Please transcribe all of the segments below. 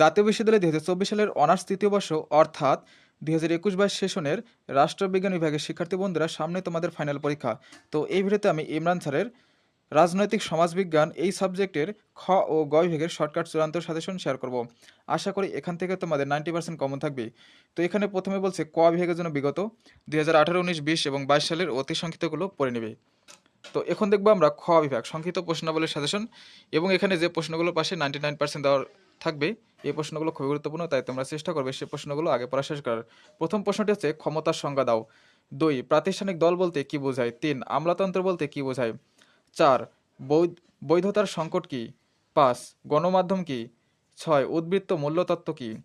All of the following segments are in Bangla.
জাতীয় বিশ্ববিদ্যালয় দুই হাজার চব্বিশ সালের অনার্স তৃতীয় বর্ষ, অর্থাৎ দুই হাজার একুশ বাইশ সেশনের রাষ্ট্রবিজ্ঞান বিভাগের শিক্ষার্থী বন্ধুরা, সামনে তোমাদের ফাইনাল পরীক্ষা। তো এই ভিডিওতে আমি ইমরান স্যারের রাজনৈতিক সমাজবিজ্ঞান এই সাবজেক্টের খ ও গ বিভাগের শর্টকাট চূড়ান্ত সাজেশন শেয়ার করব। আশা করি এখান থেকে তোমাদের নাইনটি পার্সেন্ট কমন থাকবে। তো এখানে প্রথমে বলছে ক বিভাগের জন্য বিগত দুই হাজার আঠারো, উনিশ, বিশ এবং বাইশ সালের অতি সংক্ষিপ্তগুলো পড়ে নেবে। তো এখন দেখব আমরা খ বিভাগ, সংক্ষিপ্ত প্রশ্নাবলীর সাজেশন এবং এখানে যে প্রশ্নগুলোর পাশে নাইনটি নাইন পার্সেন্ট দেওয়ার থাকবে এই প্রশ্নগুলো খুবই গুরুত্বপূর্ণ, তাই তোমরা চেষ্টা করবে সেই প্রশ্নগুলো আগে পড়া শেষ করার। প্রথম প্রশ্নটি হচ্ছে, ক্ষমতার সংজ্ঞা দাও। দুই, প্রাতিষ্ঠানিক দল বলতে কি বোঝায়? তিন, আমলাতন্ত্র বলতে কি বোঝায়? চার বৈধ- বৈধতার সংকট কি? পাঁচ, গণমাধ্যম কি? ছয়, উদ্বৃত্ত মূল্যতত্ত্ব কি?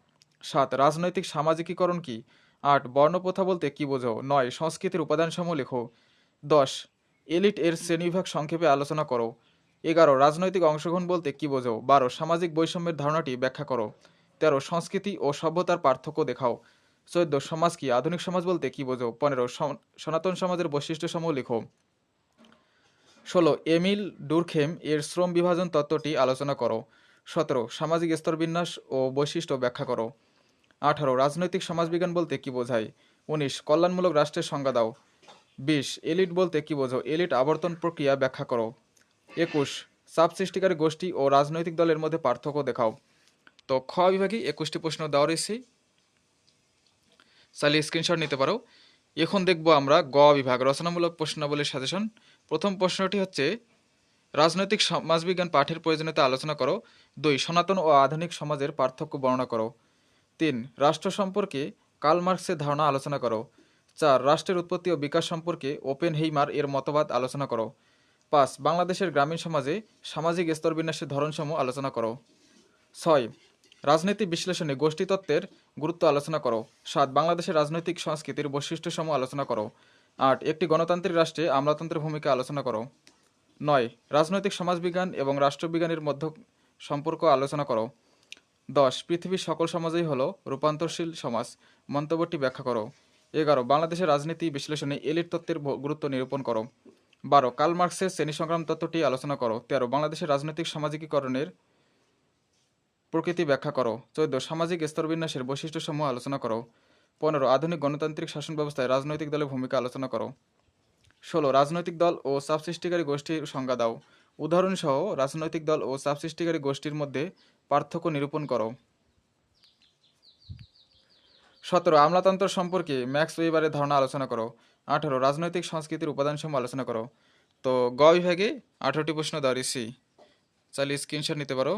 সাত, রাজনৈতিক সামাজিকীকরণ কি? আট, বর্ণপ্রথা বলতে কি বোঝো? নয়, সংস্কৃতির উপাদানসমূহ লেখো। দশ, এলিট এর শ্রেণীবিভাগ সংক্ষেপে আলোচনা করো। এগারো, রাজনৈতিক অংশগ্রহণ বলতে কি বোঝো? বারো, সামাজিক বৈষম্যের ধারণাটি ব্যাখ্যা করো। তেরো, সংস্কৃতি ও সভ্যতার পার্থক্য দেখাও। চোদ্দ, সমাজ কি? আধুনিক সমাজ বলতে কি বোঝো? পনেরো সন- সনাতন সমাজের বৈশিষ্ট্যসমূহ লিখো। ষোলো, এমিল ডুরখেম এর শ্রম বিভাজন তত্ত্বটি আলোচনা করো। সতেরো, সামাজিক স্তরবিন্যাস ও বৈশিষ্ট্য ব্যাখ্যা করো। আঠারো, রাজনৈতিক সমাজবিজ্ঞান বলতে কি বোঝায়? উনিশ, কল্যাণমূলক রাষ্ট্রের সংজ্ঞা দাও। বিশ, এলিট বলতে কি বোঝো? এলিট আবর্তন প্রক্রিয়া ব্যাখ্যা করো। একুশ। চাপ সৃষ্টিকারী গোষ্ঠী ও রাজনৈতিক দলের মধ্যে পার্থক্য দেখাও। তো খ বিভাগে একুশটি প্রশ্ন দেওয়া রয়েছে। চাইলে স্ক্রিনশট নিতে পারো। এখন দেখব আমরা গ বিভাগ, রচনামূলক প্রশ্নাবলীর সাজেশন প্রথম প্রশ্নটি হচ্ছে, রাজনৈতিক সমাজবিজ্ঞান পাঠের প্রয়োজনীয়তা আলোচনা করো। দুই, সনাতন ও আধুনিক সমাজের পার্থক্য বর্ণনা করো। তিন, রাষ্ট্র সম্পর্কে কার্ল মার্কসের ধারণা আলোচনা করো। চার, রাষ্ট্রের উৎপত্তি ও বিকাশ সম্পর্কে ওপেন হেইমার এর মতবাদ আলোচনা করো। পাঁচ, বাংলাদেশের গ্রামীণ সমাজে সামাজিক স্তরবিন্যাসের ধরনসমূহ আলোচনা করো। ছয়, রাজনীতি বিশ্লেষণে গোষ্ঠীতত্ত্বের গুরুত্ব আলোচনা করো। সাত, বাংলাদেশের রাজনৈতিক সংস্কৃতির বৈশিষ্ট্যসমূহ আলোচনা করো। আট, একটি গণতান্ত্রিক রাষ্ট্রে আমলাতন্ত্রের ভূমিকা আলোচনা করো। নয়, রাজনৈতিক সমাজবিজ্ঞান এবং রাষ্ট্রবিজ্ঞানের মধ্যে সম্পর্ক আলোচনা করো। দশ, পৃথিবীর সকল সমাজই হলো রূপান্তরশীল সমাজ। মন্তব্যটি ব্যাখ্যা করো। এগারো, বাংলাদেশের রাজনীতি বিশ্লেষণে এলিট তত্ত্বের গুরুত্ব নিরূপণ করো। বারো, কার্ল মার্কসের শ্রেণি সংগ্রাম তত্ত্বটি আলোচনা করো। তেরো, বাংলাদেশের রাজনৈতিক সামাজিকীকরণের প্রকৃতি ব্যাখ্যা করো। চোদ্দ, সামাজিক স্তরবিন্যাসের বৈশিষ্ট্যসমূহ আলোচনা করো। পনেরো, আধুনিক গণতান্ত্রিক শাসন ব্যবস্থায় রাজনৈতিক দলের ভূমিকা আলোচনা করো। ষোলো, রাজনৈতিক দল ও চাপ সৃষ্টিকারী গোষ্ঠীর সংজ্ঞা দাও। উদাহরণসহ, রাজনৈতিক দল ও চাপ সৃষ্টিকারী গোষ্ঠীর মধ্যে পার্থক্য নিরূপণ করো। সতেরো, আমলাতন্ত্র সম্পর্কে ম্যাক্স ওয়েবারের ধারণা আলোচনা করো। আঠারো, রাজনৈতিক সংস্কৃতির উপাদানসমূহ আলোচনা করো। তো গ বিভাগে আঠারোটি প্রশ্ন দেওয়া রয়েছে। চাইলে স্ক্রিনশট নিতে পারো।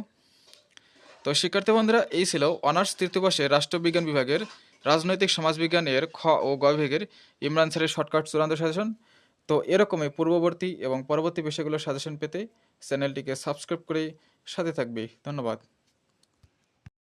তো শিক্ষার্থী বন্ধুরা, এই ছিল অনার্স তৃতীয় বর্ষে রাষ্ট্রবিজ্ঞান বিভাগের রাজনৈতিক সমাজবিজ্ঞানের খ ও গ বিভাগের ইমরান স্যারের শর্টকাট চূড়ান্ত সাজেশন। তো এরকমই পূর্ববর্তী এবং পরবর্তী বিষয়গুলোর সাজেশন পেতে চ্যানেলটিকে সাবস্ক্রাইব করে সাথে থাকবে। ধন্যবাদ।